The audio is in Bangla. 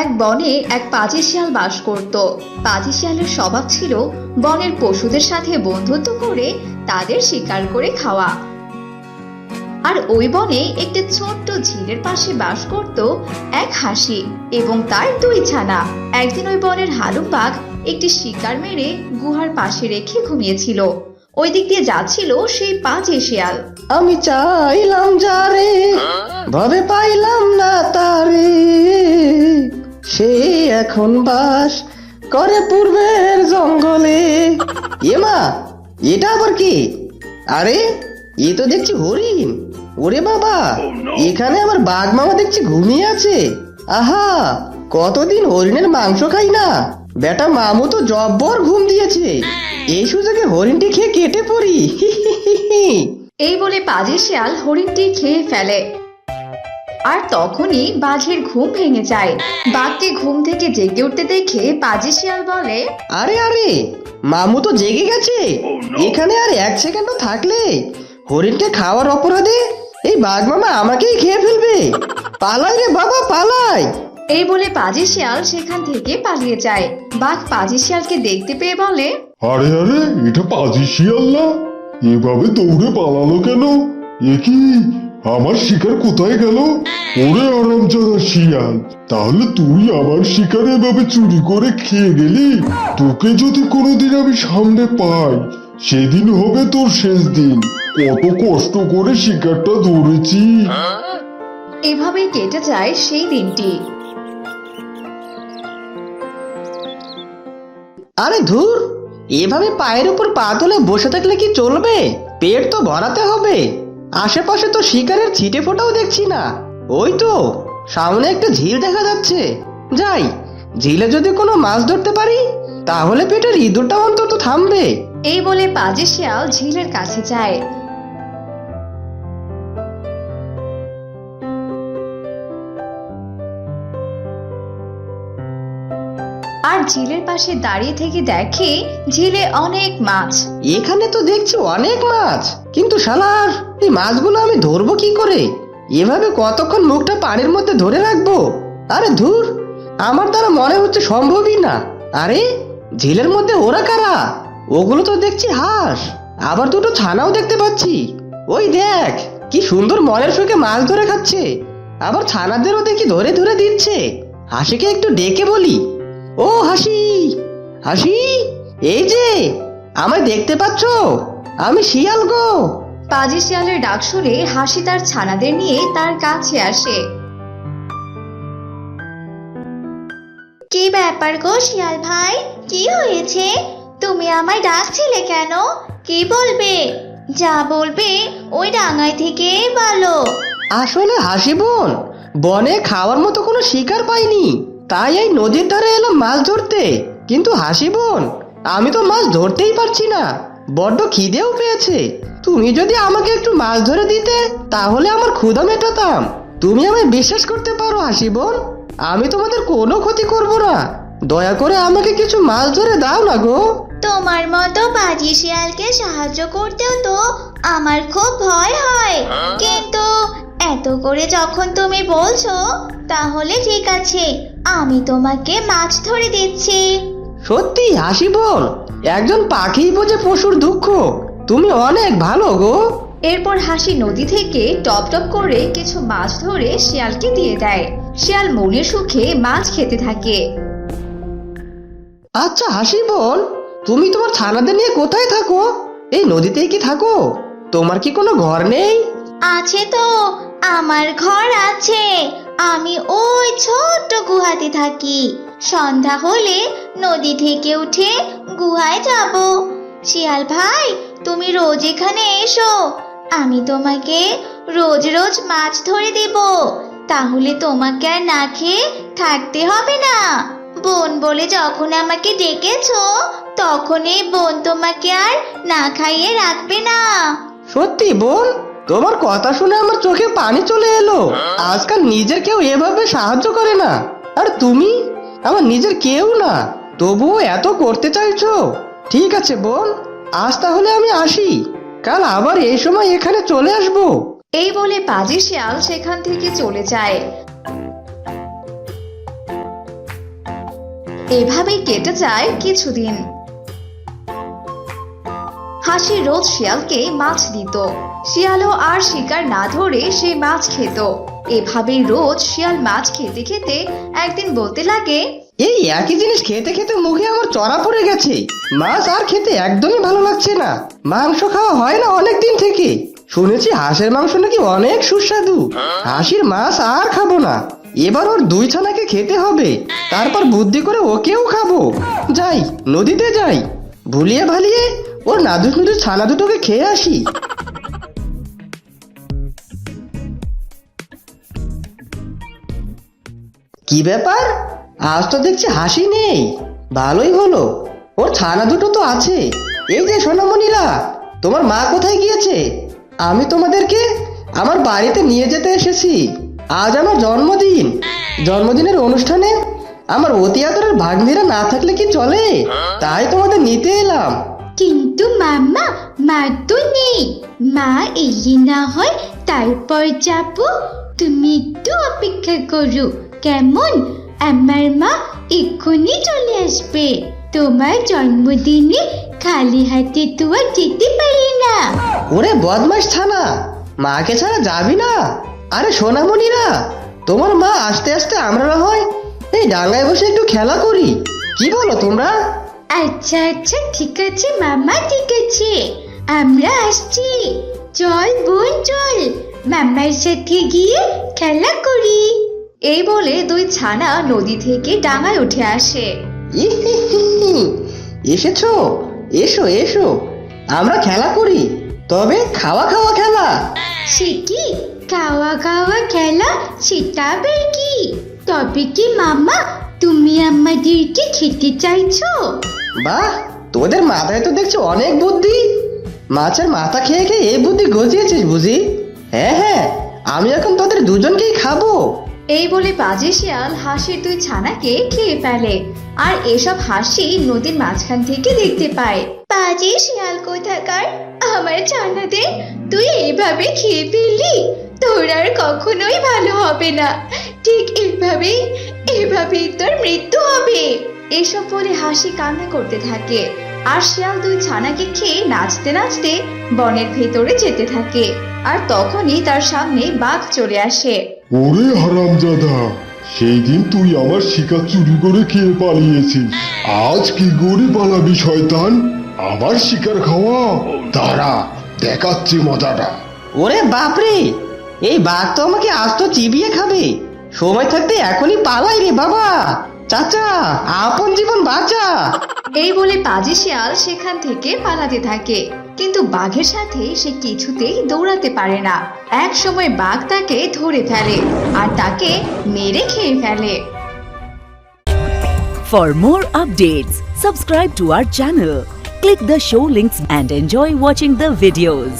এক বনে এক পাজি শিয়াল বাস করত। পাজি শিয়ালের স্বভাব ছিল বনের পশুদের সাথে বন্ধুত্ব করে তাদের শিকার করে খাওয়া। আর ওই বনে একটি ছোট্ট ঝিলের পাশে বাস করত এক হাসি এবং তার দুই ছানা। একদিন ওই বনের হালুক বাঘ একটি শিকার মেরে গুহার পাশে রেখে ঘুমিয়েছিল। ওই দিক দিয়ে যাচ্ছিল সেই পাজি শিয়াল। আমি চাইলাম যারে ভাবে পাইলাম না তারে সে এখন বাস করে পূর্বের জঙ্গলে। এমা এটা আবার কি? আরে, এ তো দেখছি হরিণ। ওরে বাবা, এখানে আমার বাঘ মামা দেখছি ঘুমিয়ে আছে। আহা, কতদিন হরিণের মাংস খাই না। বেটা মামু তো জব্বর ঘুম দিয়েছে। এই সুযোগে হরিণটি খেয়ে কেটে পড়ি। এই বলে পাজি শিয়াল হরিণটি খেয়ে ফেলে। আর তখনই বাঘের ঘুম ভেঙে যায়। বাঘকে ঘুম থেকে জেগে উঠতে দেখে পাজি শিয়াল বলে আরে আরে মামু তো জেগে গেছে। এখানে আর এক সেকেন্ডও থাকলে হরিণকে খাওয়ার অপরাধে এই বাঘ মামা আমাকেই খেয়ে ফেলবে। পালাই রে বাবা পালাই। এই বলে পাজি শিয়াল সেখান থেকে পালিয়ে যায়। বাঘ পাজি শিয়ালকে দেখতে পেয়ে বলে আরে আরে এটা পাজি শিয়াল না? এভাবে দৌড়ে পালালো কেন? এ কি? আমার শিকার কোথায় গেল? ওরে আরামজাদা শিয়াল তাহলে তুই আমার শিকার এভাবে চুরি করে খেয়ে গেলি? তোকে যদি কোনোদিন আমি সামনে পাই সেদিন হবে তোর শেষ দিন। কত কষ্ট করে শিকারটা ধরেছি। এভাবেই কেটে যায় সেই দিনটি। আরে ধুর এভাবে পায়ের উপর পা তুলে বসে থাকলে কি চলবে? পেট তো ভরাতে হবে। আশেপাশে তো শিকারের ছিটে ফোটাও দেখছি না। ওই তো সামনে একটা ঝিল দেখা যাচ্ছে। যাই ঝিলে যদি কোনো মাছ ধরতে পারি তাহলে পেটের ইঁদুরটা অন্তত থামবে। এই বলে পাজে শিয়াল ঝিলের কাছে যায়। আর ঝিলের পাশে দাঁড়িয়ে থেকে দেখে ঝিলে অনেক মাছ। এখানে তো দেখছি অনেক মাছ কিন্তু শালার এই মাছগুলো আমি ধরবো কি করে? এভাবে কতক্ষণ মুখটা পানির মধ্যে ধরে রাখব? আরে ধুর, আমার দ্বারা মনে হচ্ছে সম্ভবই না। আরে, ঝিলের মধ্যে ওরা কারা? ওগুলো তো দেখছি হাঁস, আবার দুটো ছানাও দেখতে পাচ্ছি। ওই দেখ, কি সুন্দর মনের সুখে মাছ ধরে খাচ্ছে। আবার ছানাদেরও দেখি ধরে ধরে দিচ্ছে। হাসিকে একটু ডেকে বলি। ও হাসি হাসি, এই যে, আমায় দেখতে পাচ্ছ? আমি শিয়াল গো। পাজি শিয়ালের ডাক শুনে হাসি তার ছানাদের নিয়ে তার কাছে আসে। কি ব্যাপার গো শিয়াল ভাই? কি হয়েছে? তুমি আমায় ডাকছিলে কেন? কি বলবে? যা বলবে ওই ডাঙায় থেকে বলো। আসলে হাসি বোন বনে খাওয়ার মতো কোনো শিকার পাইনি। তাই এই নদীর ধারে এলাম মাছ ধরতে। কিন্তু হাসি বোন আমি তো মাছ ধরতেই পারছি না। বড্ড খিদেও পেয়েছে। তুমি যদি আমাকে একটু মাছ ধরে দিতে তাহলে আমার ক্ষুধা মেটাতাম। তুমি আমায় বিশ্বাস করতে পারো হাসি বোন আমি তোমাদের কোনো ক্ষতি করব না। দয়া করে আমাকে কিছু মাছ ধরে দাও না গো। তোমার মতো বাজি শিয়ালকে সাহায্য করতেও তো আমার খুব ভয় হয়। কিন্তু এত করে যখন তুমি বলছো তাহলে ঠিক আছে আমি তোমাকে মাছ ধরে দিচ্ছি। সত্যি হাসি বোন একজন পাখি বোঝে পশুর দুঃখ। তুমি অনেক ভালো গো। এরপর হাসি নদী থেকে টপ টপ করে কিছু মাছ ধরে শিয়ালকে দিয়ে দেয়। শিয়াল মনের সুখে মাছ খেতে থাকে। আচ্ছা হাসি বোন তুমি তোমার ছানাদের নিয়ে কোথায় থাকো? এই নদীতেই কি থাকো? তোমার কি কোনো ঘর নেই? আছে তো আমার ঘর আছে। আমি ওই ছোট্ট গুহাতে থাকি। সন্ধ্যা হলে নদী থেকে উঠে গুহায় যাব। শিয়াল ভাই, তুমি রোজ এখানে এসো। আমি তোমাকে রোজ রোজ মাছ ধরে দেব। তাহলে তোমাকে আর না খেয়ে থাকতে হবে না। বোন বলে যখন আমাকে ডেকেছো, তখন এই বোন তোমাকে আর না খাইয়ে রাখবে না। সত্যি বোন? তোমার কথা শুনে আমার চোখে পানি চলে এলো। আজকাল নিজের কেউ এভাবে সাহায্য করে না। আর তুমি? আমার নিজের কেউ না। তবুও এত করতে চাইছো? ঠিক আছে, বোন। আজ তাহলে আমি আসি। কাল আবার এই সময় এখানে চলে আসব। এই বলে পাজি শিয়াল সেখান থেকে চলে যায়। এভাবেই কেটে যায় কিছুদিন। হাসি রোজ শিয়ালকে মাছ দিত। শিয়ালও আর শিকার না ধরে সে মাছ খেত। এভাবেই রোজ শিয়াল মাছ খেতে খেতে একদিন বলতে লাগে এই একই জিনিস খেতে খেতে মুখে আমার চড়া পড়ে গেছে। মাছ আর খেতে একদমই ভালো লাগছে না। মাংস খাওয়া হয় না অনেক দিন থেকে। শুনেছি হাঁসের মাংস নাকি অনেক সুস্বাদু। হাসির মাছ আর খাব না। এবার ওর দুই ছানাকে খেতে হবে। তারপর বুদ্ধি করে ওকেও খাব। যাই, নদীতে যাই। ভুলিয়ে ভালিয়ে ওর নাদুস নুদুস ছানা দুটোকে খেয়ে আসি। কি ব্যাপার? আজ তো দেখছি হাসি নেই। ভালোই হলো। ওর ছানা দুটো তো আছে। এই যে সোনামণিরা, তোমার মা কোথায় গিয়েছে? আমি তোমাদেরকে আমার বাড়িতে নিয়ে যেতে এসেছি। আজ আমার জন্মদিন। জন্মদিনের অনুষ্ঠানে আমার অতি আদরের ভাগ্নিরা না থাকলে কি চলে? তাই তোমাদের নিতে এলাম। কিন্তু মামা মা তো নেই। মা এলে না হয়, তারপর যাব। তুমি একটু অপেক্ষা করো। কেমন? আমার মা এক্ষুনি চলে আসবে। তোমার জন্মদিনে খালি হাতে তো আর যেতে পারি না। ওরে বদমাস থানা মাকে ছাড়া যাবি না? আরে সোনামণিরা তোমার মা আস্তে আস্তে আমরা না হয় এই ডাঙ্গায় বসে একটু খেলা করি। কি বলো তোমরা? আচ্ছা আচ্ছা ঠিক আছে মামা ঠিক আছে। আমরা আসছি। চল বোন চল। মামার সাথে গিয়ে খেলা করি। এই বলে দুই ছানা নদী থেকে ডাঙায় উঠে আসে। এসেছ? এসো এসো। আমরা খেলা করি তবে খাওয়া খাওয়া খেলা। সে কি? খাওয়া খাওয়া খেলা? সেটা আবার কি? তবে কি মামা তুমি আমাদেরকে খেতে চাইছো? বাহ তোদের মাথায় তো দেখছ অনেক বুদ্ধি। মাছের মাথা খেয়ে খেয়ে এই বুদ্ধি গজিয়েছিস বুঝি? হ্যাঁ হ্যাঁ আমি এখন তোদের দুজনকেই খাব। এই বলে বাজে শিয়াল হাসির দুই ছানাকে খেয়ে ফেলে। আর এসব হাসি নদীর মাঝখান থেকে দেখতে পায়। বাজে শিয়াল কোথাকার? আমার জানাতে তুই এইভাবে খেয়ে ফেললি? তোর আর কখনোই ভালো হবে না। ঠিক এইভাবেই এভাবেই তোর মৃত্যু হবে। এসব বলে হাসি কান্না করতে থাকে। আর শিয়াল দুই ছানাকে খেয়ে নাচতে নাচতে বনের ভেতরে যেতে থাকে। আর তখনই তার সামনে বাঘ চলে আসে। ওরে হারামজাদা সেই দিন তুই আমার শিকার চুরি করে খেয়ে পালিয়েছিস। আজ কি করে পালাবি শয়তান? আমার শিকার খাওয়া? দাঁড়া, দেখাচ্ছি মজাটা। ওরে বাপরে, এই বাঘ তো আমাকে আজ তো চিবিয়ে খাবে। সময় থাকতে এখনই পালাই রে বাবা। চাচা আপন জীবন বাঁচা। এই বলে পাজি শিয়াল সেখান থেকে পালাতে থাকে। কিন্তু বাঘের সাথে সে কিছুতেই দৌড়াতে পারে না। এক সময় বাঘ তাকে ধরে ফেলে আর তাকে মেরে খেয়ে ফেলে। For more updates subscribe to our channel click the show links and enjoy watching the videos